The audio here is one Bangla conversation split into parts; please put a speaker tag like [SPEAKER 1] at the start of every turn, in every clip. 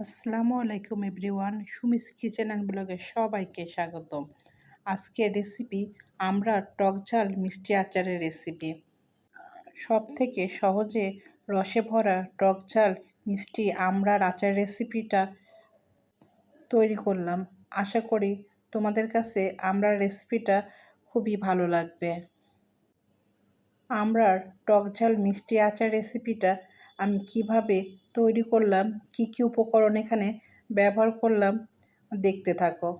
[SPEAKER 1] আসসালামু আলাইকুম এভরিওয়ান, সুমিস কিচেন অ্যান্ড ব্লগে সবাইকে স্বাগতম। আজকের রেসিপি আমরা টক ঝাল মিষ্টি আচারের রেসিপি। সব থেকে সহজে রসে ভরা টক ঝাল মিষ্টি আমড়ার আচার রেসিপিটা তৈরি করলাম। আশা করি তোমাদের কাছে আমড়ার রেসিপিটা খুবই ভালো লাগবে। আমড়ার টক ঝাল মিষ্টি আচার রেসিপিটা আমি কীভাবে তৈরি করলাম, কি কি উপকরণ এখানে ব্যবহার করলাম, দেখতে থাকো।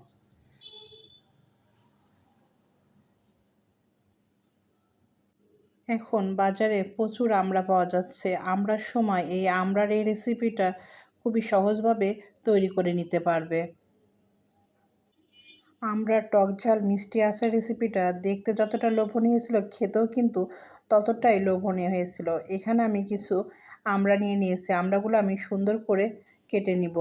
[SPEAKER 1] এখন বাজারে প্রচুর আমড়া পাওয়া যাচ্ছে। আমড়ার সময় এই আমড়ার এই রেসিপিটা খুবই সহজভাবে তৈরি করে নিতে পারবে। আমরা টক ঝাল, মিষ্টি আচার রেসিপিটা দেখতে যতটা লোভনীয় ছিল, খেতেও কিন্তু ততটাই লোভনীয় হয়েছিল। এখানে আমি কিছু আমরা নিয়ে নিয়েছি আমড়াগুলো আমি সুন্দর করে কেটে নিব।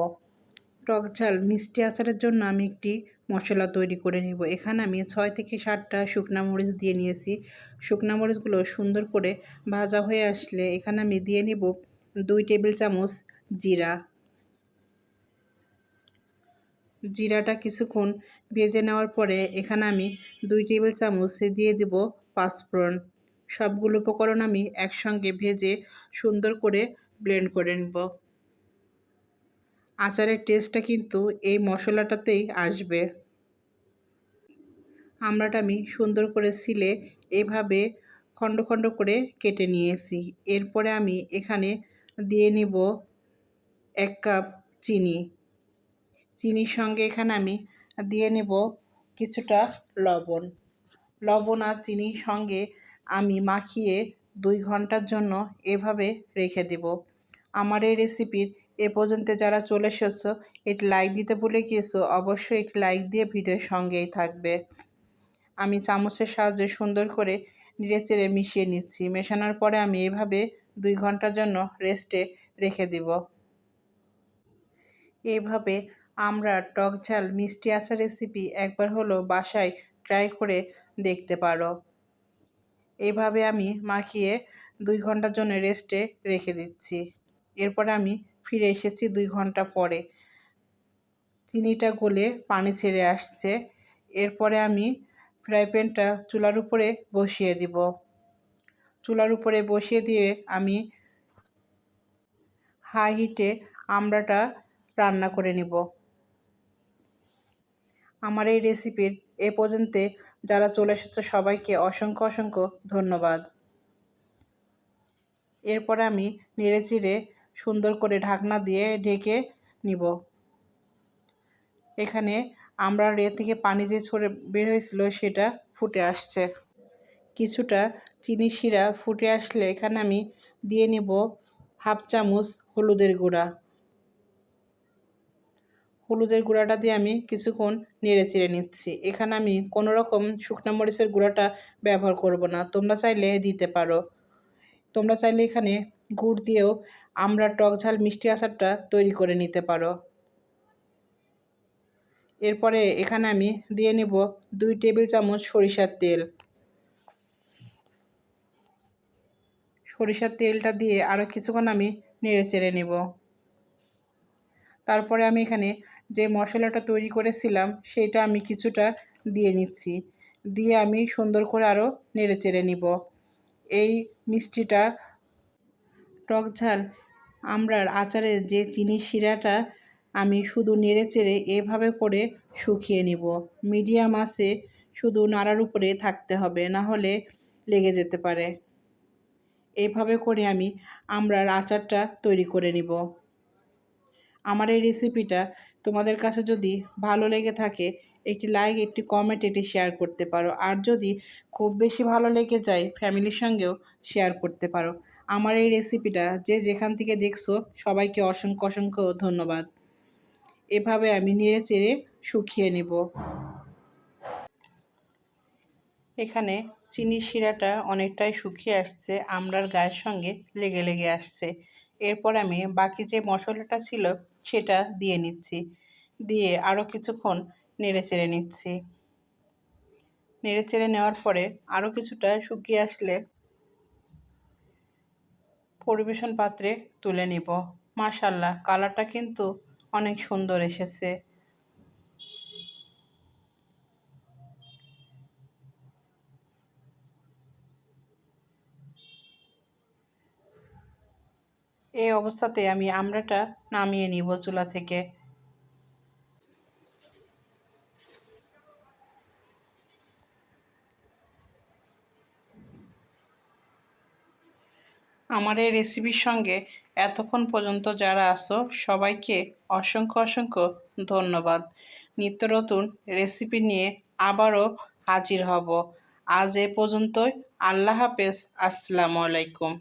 [SPEAKER 1] টক ঝাল, মিষ্টি আচারের জন্য আমি একটি মশলা তৈরি করে নিব। এখানে আমি ছয় থেকে সাতটা শুকনা মরিচ দিয়ে নিয়েছি। শুকনা মরিচগুলো সুন্দর করে ভাজা হয়ে আসলে এখানে আমি দিয়ে নিব দুই টেবিল চামচ জিরা। জিরাটা কিছুক্ষণ ভেজে নেওয়ার পরে এখানে আমি দুই টেবিল চামচ দিয়ে দেব পাঁচফোড়ন। সবগুলো উপকরণ আমি একসঙ্গে ভেজে সুন্দর করে ব্লেন্ড করে নেব। আচারের টেস্টটা কিন্তু এই মশলাটাতেই আসবে। আমরাটা আমি সুন্দর করে সিলে এভাবে খণ্ড খণ্ড করে কেটে নিয়েছি। এরপরে আমি এখানে দিয়ে নেব এক কাপ চিনি। চিনির সঙ্গে এখানে আমি দিয়ে নেব কিছুটা লবণ। লবণ আর চিনির সঙ্গে আমি মাখিয়ে দুই ঘণ্টার জন্য এভাবে রেখে দেব। আমার এই রেসিপির এ পর্যন্ত যারা চলে এসেছ, একটি লাইক দিতে ভুলে গিয়েছো, অবশ্যই একটি লাইক দিয়ে ভিডিওর সঙ্গেই থাকবে। আমি চামচের সাহায্যে সুন্দর করে নেড়ে চেড়ে মিশিয়ে নিচ্ছি। মেশানোর পরে আমি এভাবে দুই ঘণ্টার জন্য রেস্টে রেখে দিব। এইভাবে আমরা টক ঝাল, মিষ্টি আচার রেসিপি একবার হলো বাসায় ট্রাই করে দেখতে পারো। এইভাবে আমি মাখিয়ে দুই ঘণ্টার জন্য রেস্টে রেখে দিচ্ছি। এরপরে আমি ফিরে এসেছি দুই ঘণ্টা পরে। চিনিটা গলে পানি ছেড়ে আসছে। এরপরে আমি ফ্রাই প্যানটা চুলার উপরে বসিয়ে দিব। চুলার উপরে বসিয়ে দিয়ে আমি হাই হিটে আমড়াটা রান্না করে নিব। আমার এই রেসিপির এ পর্যন্ত যারা চলে এসেছে, সবাইকে অসংখ্য অসংখ্য ধন্যবাদ। এরপর আমি নেড়ে চিড়ে সুন্দর করে ঢাকনা দিয়ে ঢেকে নিব। এখানে আমরা রে থেকে পানি যে ছড়ে বের হয়েছিল, সেটা ফুটে আসছে। কিছুটা চিনি শিরা ফুটে আসলে এখানে আমি দিয়ে নিব হাফ চামচ হলুদের গুঁড়া। হলুদের গুঁড়াটা দিয়ে আমি কিছুক্ষণ নেড়ে চেড়ে নিচ্ছি। এখানে আমি কোনো রকম শুকনো মরিচের গুঁড়াটা ব্যবহার করব না। তোমরা চাইলে দিতে পারো। তোমরা চাইলে এখানে গুড় দিয়েও আমরা টক ঝাল মিষ্টি আচারটা তৈরি করে নিতে পারো। এরপরে এখানে আমি দিয়ে নেব দুই টেবিল চামচ সরিষার তেল। সরিষার তেলটা দিয়ে আরও কিছুক্ষণ আমি নেড়ে চেড়ে নেব। তারপরে আমি এখানে যে মশলাটা তৈরি করেছিলাম, সেটা আমি কিছুটা দিয়ে নিচ্ছি। দিয়ে আমি সুন্দর করে আরও নেড়ে চেড়ে নিব। এই মিষ্টিটা টক ঝাল আমরার আচারের যে চিনি শিরাটা আমি শুধু নেড়ে চেড়ে এভাবে করে শুকিয়ে নিব। মিডিয়াম আছে, শুধু নাড়ার উপরে থাকতে হবে, না হলে লেগে যেতে পারে। এভাবে করে আমি আমরার আচারটা তৈরি করে নিব। আমার এই রেসিপিটা তোমাদের কাছে যদি ভালো লেগে থাকে, একটি লাইক একটি কমেন্ট এটি শেয়ার করতে পারো। আর যদি খুব বেশি ভালো লেগে যায় ফ্যামিলির সঙ্গেও শেয়ার করতে পারো। আমার এই রেসিপিটা যে যেখান থেকে দেখছ, সবাইকে অসংখ্য অসংখ্য ধন্যবাদ। এভাবে আমি নেড়ে চেড়ে শুকিয়ে নিব। এখানে চিনি শিরাটা অনেকটাই শুকিয়ে আসছে, আমরার গায়ের সঙ্গে লেগে লেগে আসছে। এরপর আমি বাকি যে মশলাটা ছিল সেটা দিয়ে নিচ্ছি। দিয়ে আরও কিছুক্ষণ নেড়ে চেড়ে নিচ্ছি। নেড়ে চেড়ে নেওয়ার পরে আরও কিছুটা শুকিয়ে আসলে পরিবেশন পাত্রে তুলে নিব। মাশাল্লাহ কালারটা কিন্তু অনেক সুন্দর এসেছে। এই অবস্থাতে আমি আমড়াটা নামিয়ে নিব চুলা থেকে। আমার এই রেসিপির সঙ্গে এতক্ষণ পর্যন্ত যারা আসো সবাইকে অসংখ্য অসংখ্য ধন্যবাদ। নিত্য নতুন রেসিপি নিয়ে আবারও হাজির হব। আজ এ পর্যন্তই। আল্লাহ হাফেজ। আসসালামু আলাইকুম।